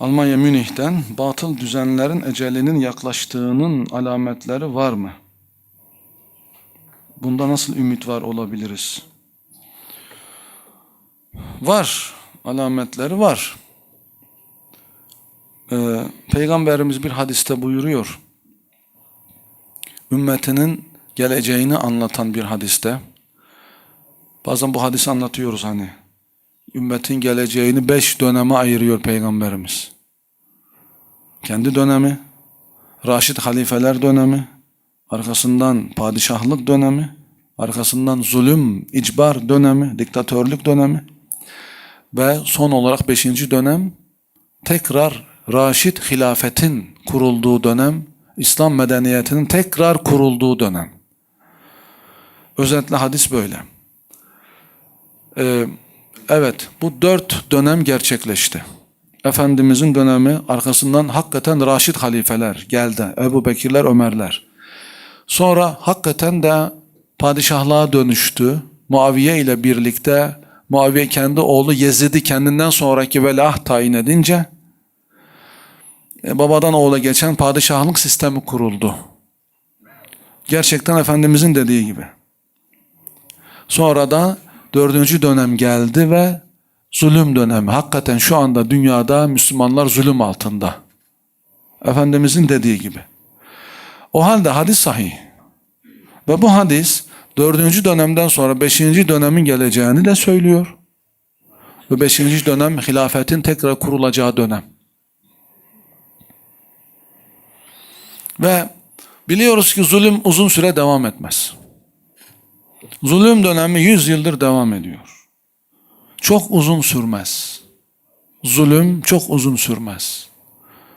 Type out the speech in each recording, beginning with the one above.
Almanya Münih'ten batıl düzenlerin ecelinin yaklaştığının alametleri var mı? Bunda nasıl ümit var olabiliriz? Var. Alametleri var. Ee, Peygamberimiz bir hadiste buyuruyor. Ümmetinin geleceğini anlatan bir hadiste. Bazen bu hadisi anlatıyoruz hani. Ümmetin geleceğini beş döneme ayırıyor Peygamberimiz. Kendi dönemi, Raşid halifeler dönemi, arkasından padişahlık dönemi, arkasından zulüm, icbar dönemi, diktatörlük dönemi ve son olarak beşinci dönem tekrar Raşid hilafetin kurulduğu dönem, İslam medeniyetinin tekrar kurulduğu dönem. Özetle hadis böyle. Ee, evet, bu dört dönem gerçekleşti. Efendimizin dönemi arkasından hakikaten Raşid halifeler geldi. Ebu Bekirler, Ömerler. Sonra hakikaten de padişahlığa dönüştü. Muaviye ile birlikte Muaviye kendi oğlu Yezid'i kendinden sonraki velah tayin edince e, babadan oğula geçen padişahlık sistemi kuruldu. Gerçekten Efendimizin dediği gibi. Sonra da dördüncü dönem geldi ve zulüm dönemi. Hakikaten şu anda dünyada Müslümanlar zulüm altında. Efendimizin dediği gibi. O halde hadis sahih. Ve bu hadis dördüncü dönemden sonra beşinci dönemin geleceğini de söylüyor. Ve beşinci dönem hilafetin tekrar kurulacağı dönem. Ve biliyoruz ki zulüm uzun süre devam etmez. Zulüm dönemi 100 yıldır devam ediyor. Çok uzun sürmez. Zulüm çok uzun sürmez.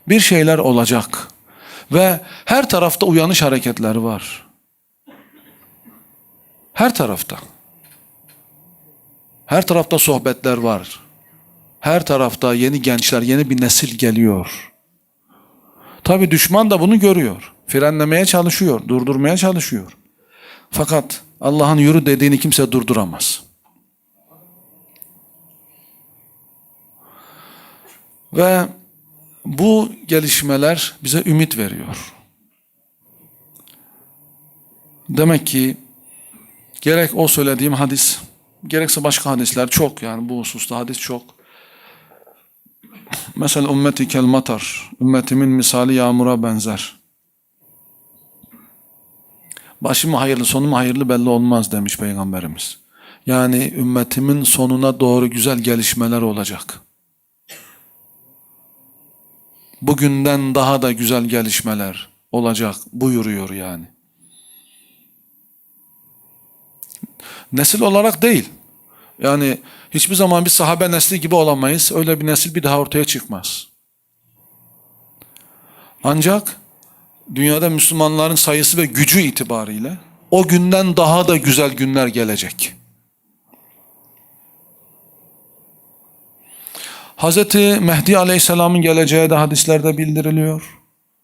Bir şeyler olacak. Ve her tarafta uyanış hareketleri var. Her tarafta. Her tarafta sohbetler var. Her tarafta yeni gençler, yeni bir nesil geliyor. Tabi düşman da bunu görüyor. Frenlemeye çalışıyor, durdurmaya çalışıyor. Fakat Allah'ın yürü dediğini kimse durduramaz. Ve bu gelişmeler bize ümit veriyor. Demek ki gerek o söylediğim hadis, gerekse başka hadisler çok yani bu hususta hadis çok. Mesela ümmeti kel matar, ümmetimin misali yağmura benzer. Başı mı hayırlı, sonu hayırlı belli olmaz demiş Peygamberimiz. Yani ümmetimin sonuna doğru güzel gelişmeler olacak. Bugünden daha da güzel gelişmeler olacak buyuruyor yani. Nesil olarak değil. Yani hiçbir zaman bir sahabe nesli gibi olamayız. Öyle bir nesil bir daha ortaya çıkmaz. Ancak dünyada Müslümanların sayısı ve gücü itibariyle o günden daha da güzel günler gelecek. Hz. Mehdi Aleyhisselam'ın geleceği de hadislerde bildiriliyor.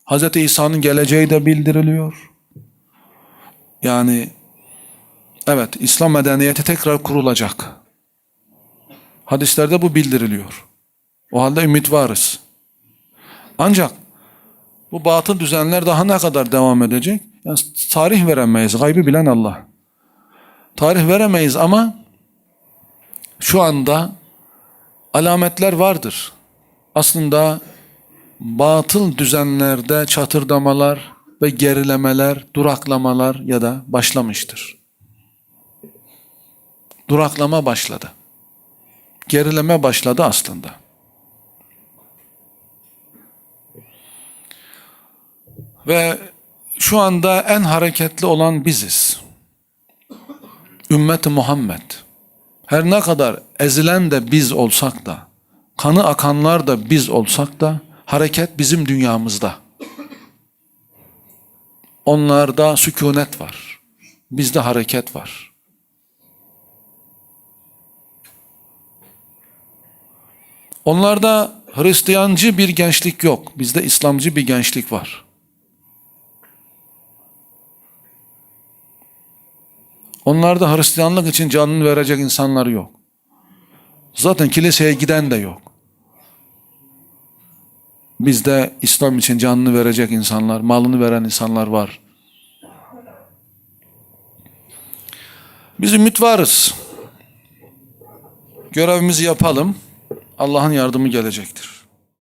Hz. İsa'nın geleceği de bildiriliyor. Yani evet İslam medeniyeti tekrar kurulacak. Hadislerde bu bildiriliyor. O halde ümit varız. Ancak bu batıl düzenler daha ne kadar devam edecek? Yani tarih veremeyiz. Gaybı bilen Allah. Tarih veremeyiz ama şu anda alametler vardır. Aslında batıl düzenlerde çatırdamalar ve gerilemeler, duraklamalar ya da başlamıştır. Duraklama başladı. Gerileme başladı aslında. Ve şu anda en hareketli olan biziz. Ümmet-i Muhammed. Her ne kadar ezilen de biz olsak da, kanı akanlar da biz olsak da, hareket bizim dünyamızda. Onlarda sükunet var. Bizde hareket var. Onlarda Hristiyancı bir gençlik yok. Bizde İslamcı bir gençlik var. Onlarda Hristiyanlık için canını verecek insanlar yok. Zaten kiliseye giden de yok. Bizde İslam için canını verecek insanlar, malını veren insanlar var. Biz ümit varız. Görevimizi yapalım. Allah'ın yardımı gelecektir.